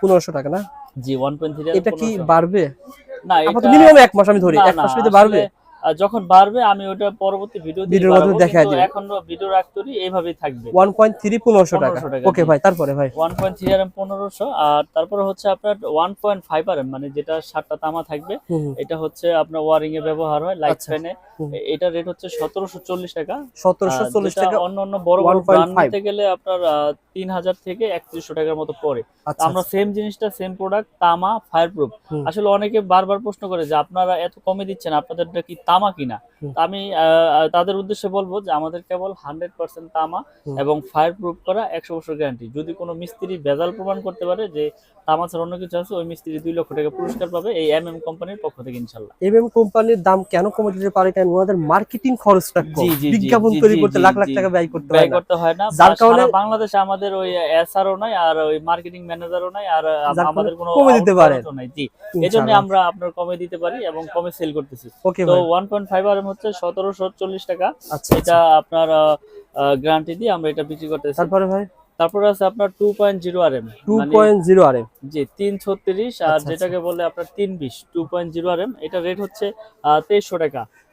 পনেরোশো টাকা না? জি ওয়ান পয়েন্ট থ্রি এটা কি বাড়বে? না মিনিমাম এক মাস আমি ধরি এক মাস বাড়বে? যখন বাড়বে আমি ওটা পরবর্তী ভিডিও ভিডিওর মাধ্যমে দেখায় দিবেন। এখন ভিডিও রাখতেই এইভাবেই থাকবে। ওয়ান পয়েন্ট থ্রি পনেরোশো টাকা। 1500 টাকা, ওকে ভাই তারপরে ভাই। ওয়ান পয়েন্ট থ্রি আর তারপরে হচ্ছে আপনার one point five R M মানে যেটা সাতটা তামা থাকবে। এটা হচ্ছে আপনার ওয়ারিং এ ব্যবহার হয় লাইট আচ্ছা। ফ্যানে এটা রেট হচ্ছে সতেরোশো চল্লিশ টাকা। সতেরোশো আর চল্লিশ যেটা টাকা অন্য অন্য বড় বড় 1.5 ব্র্যান্ড নিতে গেলে আপনার তিন হাজার থেকে একত্রিশশো টাকার মতো পড়ে। আচ্ছা আমরা সেম জিনিসটা সেম প্রোডাক্ট তামা ফায়ার প্রুফ আসলে অনেকে বারবার প্রশ্ন করে যে আপনারা এত কমে দিচ্ছেন আপনাদেরটা কি তামা কিনা। আমি তাদের উদ্দেশ্যে বলব যে আমাদের কেবল হান্ড্রেড পার্সেন্ট তামা এবং ফায়ার প্রুফ করা একশো বছর গ্যারান্টি যদি কোনো মিস্ত্রি ভেজাল প্রমাণ করতে পারে যে তামা ছাড়া অন্য কিছু আছে ওই মিস্ত্রি দুই লক্ষ টাকা পুরস্কার পাবে এই এম এম কোম্পানির পক্ষ থেকে ইনশাল্লাহ এমএম কোম্পানির দাম কেন কমে দিতে পারে কারণ ওনাদের মার্কেটিং খরচটা কম। বিজ্ঞাপন তৈরি করতে লাখ লাখ টাকা ব্যয় করতে হয় করতে হয় না। যার কারণে- বাংলাদেশে আমাদের ওই এসআরও নাই আর ওই মার্কেটিং ম্যানেজারও নাই আর আমাদের কোনো কমে দিতে নাই। জি। এই জন্য আমরা আপনার কমে দিতে পারি এবং কমে সেল করতেছি। ওকে তো ওয়ান পয়েন্ট ফাইভ আর হচ্ছে সতেরোশো চল্লিশ টাকা। আচ্ছা এটা আপনার গ্যারান্টি দিয়ে আমরা এটা বিক্রি করতে তারপরে ভাই? তারপরে আছে আপনার two point zero R M two point zero R M G তিন ছত্রিশ আর আচ্ছা, যেটাকে বলে আপনার তিন বিশ two point zero R M এটা রেট হচ্ছে তেইশশো টাকা।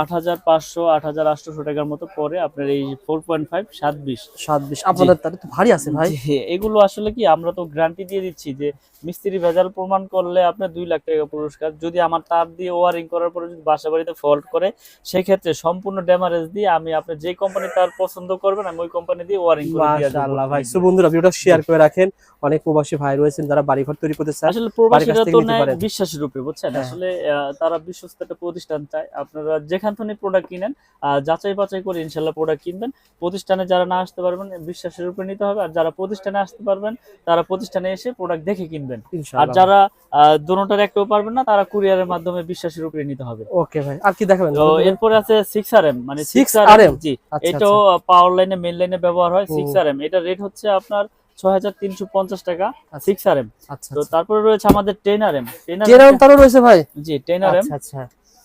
আট হাজার পাঁচশো আট হাজার আটশোশো টাকার মতো পরে আপনার এই ফোর পয়েন্ট ফাইভ সাত বিশ। সাত বিশ। আপনাদের তাহলে তো ভারী আছে ভাই। এগুলো আসলে কি আমরা তো গ্যারান্টি দিয়ে দিচ্ছি যে মিস্ত্রি ভেজাল প্রমাণ করলে আপনার দুই লাখ টাকা পুরস্কার। যদি আমার তার দিয়ে ওয়ারিং করার পরে যদি বাসা বাড়িতে ফল্ট করে সেই ক্ষেত্রে সম্পূর্ণ ড্যামারেজ দিয়ে আমি আপনার যে কোম্পানি তার পছন্দ করবেন আমি ওই কোম্পানি দিয়ে ওয়ারিং করে মাশাআল্লাহ ভাই। সো বন্ধুরা ভিডিওটা শেয়ার করে রাখেন। অনেক প্রবাসী ভাই রয়েছেন যারা বাড়িঘর তৈরি করতে চান আসলে প্রবাসীরা তো পারেন। বিশ্বাসের রূপে বুঝছেন? হ্যাঁ। আসলে তারা বিশ্বস্ত একটা প্রতিষ্ঠান চায়। আপনারা যেখান থেকে প্রোডাক্ট কিনেন যাচাই বাছাই করে ইনশাল্লাহ প্রোডাক্ট কিনবেন। প্রতিষ্ঠানে যারা না আসতে পারবেন বিশ্বাসের উপরে নিতে হবে। আর যারা প্রতিষ্ঠানে আসতে পারবেন তারা প্রতিষ্ঠানে এসে প্রোডাক্ট দেখে কিনবেন। আর যারা দোনোটার একটাও পারবেন না তারা কুরিয়ারের মাধ্যমে বিশ্বাসের উপরে নিতে হবে। ওকে ভাই আর কি দেখাবেন? তো এরপরে আছে সিক্স আর এম মানে 6 সিক্স আর RM? জি। আচ্ছা, এটাও পাওয়ার লাইনে মেন লাইনে ব্যবহার হয় হুম। সিক্স আর এম এটা রেট হচ্ছে আপনার ছয় হাজার তিনশো পঞ্চাশ টাকা আচ্ছা। সিক্স আর এম আচ্ছা তো তারপরে রয়েছে আমাদের টেন আর এম টেন আর কেরাম তারও রয়েছে ভাই? জি টেন আর এম আচ্ছা আচ্ছা।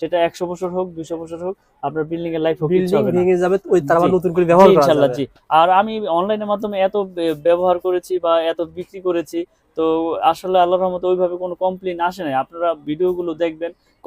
সেটা একশো বছর হোক দুশো বছর হোক আপনার বিল্ডিং এর লাইফ ভেঙে যাবে ওই তার নতুন করে ব্যবহার জি, ইনশাল্লাহ জি। আর আমি অনলাইনের মাধ্যমে এত ব্যবহার করেছি বা এত বিক্রি করেছি তো আসলে আল্লাহর রহমতে ওইভাবে কোনো কমপ্লেন আসে নাই। আপনারা ভিডিওগুলো দেখবেন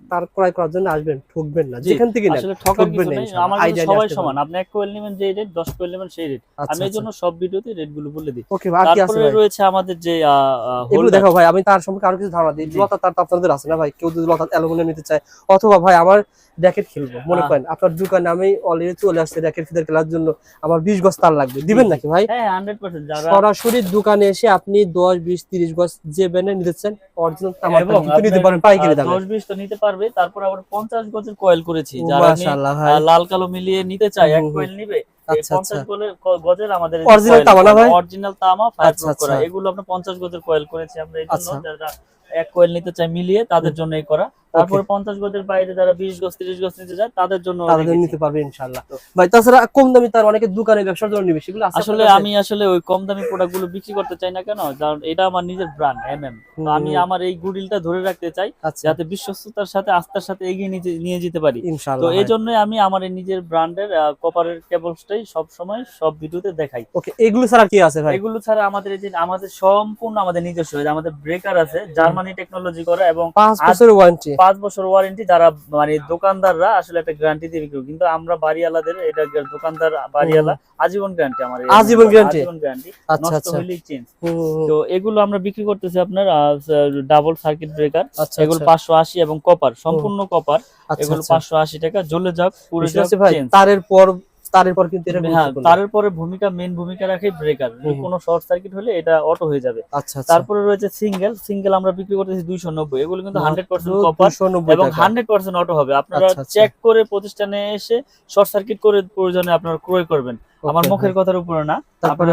তার ক্রয় করার জন্য আসবেন ঠকবেন না যেখান থেকে আসলে ঠকার কিছু নেই। আমার সবাই সমান। আপনি এক কোয়েল নেবেন যে রেট দশ কোয়েল নেবেন সেই রেট। আচ্ছা, আমি এই জন্য সব ভিডিওতে রেটগুলো বলে দিই। ওকে আর কি আছে রয়েছে আমাদের যে এগুলো দেখো ভাই আমি তার সম্পর্কে আরও কিছু ধারণা দিই। লতা তার তো আপনাদের আছে না ভাই? কেউ যদি লতা অ্যালুমিনিয়াম নিতে চায় অথবা ভাই আমার র্যাকেট খেলব মনে হ্যাঁ। করেন। আপনার দোকানে আমি অলরেডি চলে আসছে র্যাকেট ফিদার খেলার জন্য। আমার বিশ গজ তার লাগবে। দিবেন নাকি ভাই? হ্যাঁ হান্ড্রেড সরাসরি দোকানে এসে আপনি দশ বিশ তিরিশ গজ যে ব্যানে নিতে চান অরিজিনাল তামার কিন্তু নিতে আপনার, পাইকারি দামে। দশ বিশ তো নিতে পারবে তারপর আবার পঞ্চাশ গজের কয়েল করেছি। যারা লাল কালো মিলিয়ে নিতে চাই এক। কয়েল নিবে আচ্ছা পঞ্চাশ আচ্ছা Original তামা? অরিজিনাল ফায়ার আচ্ছা, করা আচ্ছা। এগুলো আমরা পঞ্চাশ গজের কয়েল করেছি আমরা এই জন্য। আচ্ছা। যারা এক কয়েল নিতে চাই মিলিয়ে তাদের জন্য করা। তারপরে পঞ্চাশ গজের বাইরে যারা বিশ গজ তিরিশ গজ নিতে যায় তাদের জন্য তাদের নিতে পারবে ইনশাআল্লাহ। ভাই তাছাড়া কম দামি তার অনেকে দোকানে ব্যবসার জন্য নিবে সেগুলো আসলে আমি আসলে ওই কম দামি প্রোডাক্টগুলো বিক্রি করতে চাই না কেন? কারণ এটা আমার নিজের ব্র্যান্ড এম এম আমি আমার এই গুডিলটা ধরে রাখতে চাই আচ্ছা। যাতে বিশ্বস্ততার সাথে আস্থার সাথে এগিয়ে নিয়ে- যেতে পারি। তো এই জন্যই আমি আমার নিজের ব্র্যান্ডের কপারের কেবলসটাই সব সময় সব ভিডিওতে দেখাই। ওকে এগুলো ছাড়া কি আছে ভাই? এগুলো ছাড়া আমাদের এই যে আমাদের সম্পূর্ণ আমাদের নিজস্ব আমাদের ব্রেকার আছে জার্মানি টেকনোলজি করা এবং পাঁচ আজ- বছরের ওয়ারেন্টি পাঁচ বছর ওয়ারেন্টি যারা মানে দোকানদাররা আসলে একটা গ্যারান্টি দিয়ে বিক্রি কিন্তু আমরা বাড়িওয়ালাদের এটা দোকানদার বাড়িওয়ালা আজীবন গ্যারান্টি আমার আজীবন guarantee? আজীবন গ্যারান্টি আচ্ছা নষ্ট আচ্ছা। হইলেই চেঞ্জ। তো এগুলো আমরা বিক্রি করতেছি আপনার ডাবল সার্কিট ব্রেকার আচ্ছা এগুলো আচ্ছা, পাঁচশো আশি এবং কপার সম্পূর্ণ কপার আচ্ছা, এগুলো আচ্ছা। পাঁচশো আশি টাকা জ্বলে যাক পুরো বুঝতে তারের পর তারের পর কিন্তু এটা হ্যাঁ তারের পরে ভূমিকা মেন ভূমিকা রাখে ব্রেকার। কোনো শর্ট সার্কিট হলে এটা অটো হয়ে যাবে। আচ্ছা আচ্ছা। তারপরে রয়েছে সিঙ্গেল সিঙ্গেল আমরা বিক্রি করতেছি দুইশো নব্বই। এগুলো কিন্তু কপার এবং টাকা। হান্ড্রেড পার্সেন্ট অটো হবে। আপনারা আচ্ছা, আচ্ছা। চেক করে প্রতিষ্ঠানে এসে শর্ট সার্কিট করে প্রয়োজনে আপনারা ক্রয় করবেন। আমার মুখের কথার উপরে না। তারপরে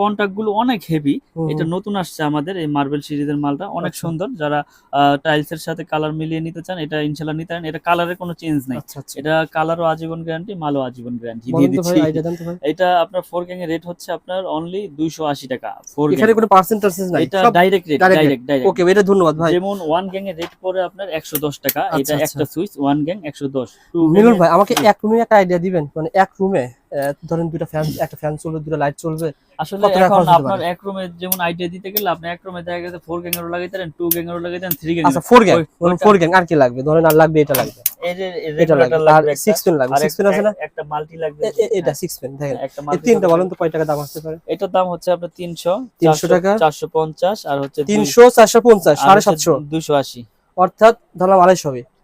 কন্টাক্টগুলো অনেক হেভি এটা নতুন আসছে আমাদের এই মার্বেল সিরিজের মালটা। অনেক আচ্ছা। সুন্দর। যারা টাইলস এর সাথে কালার মিলিয়ে নিতে চান এটা ইনশাল্লাহ নিতে পারেন। এটা কালারের কোনো চেঞ্জ নাই। আচ্ছা আচ্ছা। এটা কালারও আজীবন গ্যারান্টি মালও আজীবন গ্যারান্টি দিয়ে দিচ্ছি। এটা আপনার ফোর গ্যাং এর রেট হচ্ছে আপনার অনলি দুইশো আশি টাকা। ফোর এখানে কোনো পার্সেন্টেজ নাই। এটা direct rate direct direct okay এটা ধন্যবাদ ভাই। যেমন ওয়ান গ্যাং এর রেট পড়ে আপনার একশো দশ টাকা। এটা। একটা সুইচ ওয়ান গ্যাং একশো দশ। টু মিলন ভাই আমাকে। এক রুমে একটা আইডিয়া দিবেন। মানে এক রুমে ধরেন দুটো ফ্যান একটা ফ্যান চলবে দুটো লাইট চলবে আসলে এখন আপনার? এক রুমে যেমন আইডিয়া দিতে গেলে আপনি এক রুমে দেখা গেছে ফোর গ্যাং এরও লাগাইতে পারেন টু গ্যাং এরও লাগাইতে পারেন থ্রি গ্যাং আচ্ছা ফোর গ্যাং ওই- ওইটা- ফোর গ্যাং আর কি লাগবে? ধরেন আর লাগবে এটা লাগবে। এই যে এটা লাগবে। আর লাগবে একটা, সিক্স পেন লাগবে। আর সিক্স পেন আছে না? একটা- মাল্টি লাগবে। এটা সিক্স পেন দেখেন। হ্যাঁ, একটা এই তিনটা। বলেন তো কয় টাকা দাম আসতে পারে? এটার দাম হচ্ছে আপনার তিনশো 300 টাকা? চারশো পঞ্চাশ আর হচ্ছে তিনশো চারশো পঞ্চাশ সাড়ে সাতশো। দুইশো আশি। অর্থাৎ ধরলাম আড়াইশো হবে।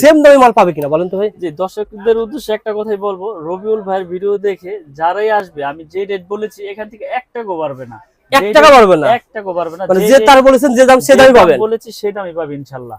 সেম দামে মাল পাবে কিনা বলেন তো ভাই? যে দর্শকদের উদ্দেশ্যে একটা কথাই বলব রবিউল ভাইয়ের ভিডিও দেখে যারাই আসবে আমি যে রেট বলেছি এখান থেকে এক টাকাও বাড়বে না। এক টাকা পারবে না? এক টাকাও বাড়বে না। মানে যে তার বলেছেন যে দাম সে দামই দাম পাবেন। বলেছি সেই দামই পাবে ইনশাল্লাহ।